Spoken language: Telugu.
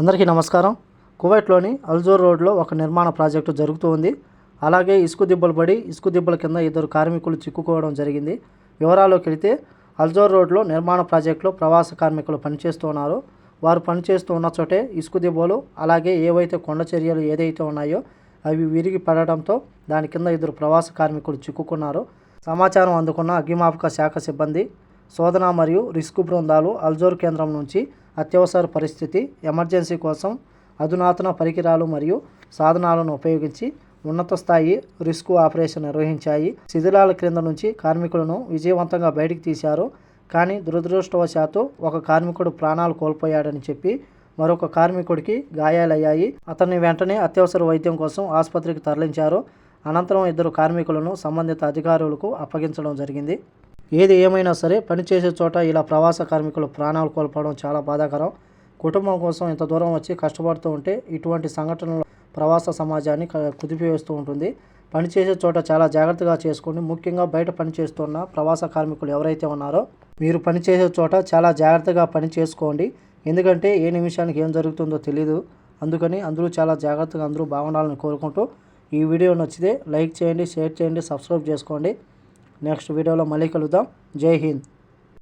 అందరికీ నమస్కారం. కువైట్లోని అల్జోర్ రోడ్లో ఒక నిర్మాణ ప్రాజెక్టు జరుగుతూ ఉంది. అలాగే ఇసుక దిబ్బలు పడి ఇసుకు దిబ్బల కింద ఇద్దరు కార్మికులు చిక్కుకోవడం జరిగింది. వివరాల్లోకి వెళితే అల్జోర్ రోడ్లో నిర్మాణ ప్రాజెక్టులో ప్రవాస కార్మికులు పనిచేస్తూ ఉన్నారు. వారు పనిచేస్తూ ఉన్న చోటే ఇసుక దిబ్బలు అలాగే ఏవైతే కొండ చర్యలు ఏదైతే ఉన్నాయో అవి విరిగి పడడంతో దాని కింద ఇద్దరు ప్రవాస కార్మికులు చిక్కుకున్నారు. సమాచారం అందుకున్న అగ్నిమాపక శాఖ సిబ్బంది శోధన మరియు రిస్క్ బృందాలు అల్జోర్ కేంద్రం నుంచి అత్యవసర పరిస్థితి ఎమర్జెన్సీ కోసం అధునాతన పరికరాలు మరియు సాధనాలను ఉపయోగించి ఉన్నత స్థాయి రిస్క్ ఆపరేషన్ నిర్వహించాయి. శిథిలాల క్రింద నుంచి కార్మికులను విజయవంతంగా బయటికి తీశారు. కానీ దురదృష్టవశాత్తు ఒక కార్మికుడు ప్రాణాలు కోల్పోయాడని చెప్పి మరొక కార్మికుడికి గాయాలయ్యాయి. అతన్ని వెంటనే అత్యవసర వైద్యం కోసం ఆసుపత్రికి తరలించారు. అనంతరం ఇద్దరు కార్మికులను సంబంధిత అధికారులకు అప్పగించడం జరిగింది. ఏది ఏమైనా సరే పనిచేసే చోట ఇలా ప్రవాస కార్మికులు ప్రాణాలు కోల్పోవడం చాలా బాధాకరం. కుటుంబం కోసం ఇంత దూరం వచ్చి కష్టపడుతూ ఉంటే ఇటువంటి సంఘటనలు ప్రవాస సమాజాన్ని కుదిపివేస్తూ ఉంటుంది. పనిచేసే చోట చాలా జాగ్రత్తగా చేసుకోండి. ముఖ్యంగా బయట పనిచేస్తున్న ప్రవాస కార్మికులు ఎవరైతే ఉన్నారో మీరు పనిచేసే చోట చాలా జాగ్రత్తగా పని చేసుకోండి. ఎందుకంటే ఏ నిమిషానికి ఏం జరుగుతుందో తెలియదు అందుకని అందరూ చాలా జాగ్రత్తగా అందరూ బాగుండాలని కోరుకుంటూ ఈ వీడియో నచ్చితే లైక్ చేయండి షేర్ చేయండి సబ్స్క్రైబ్ చేసుకోండి. నెక్స్ట్ వీడియోలో మళ్ళీ కలుద్దాం. జై హింద్.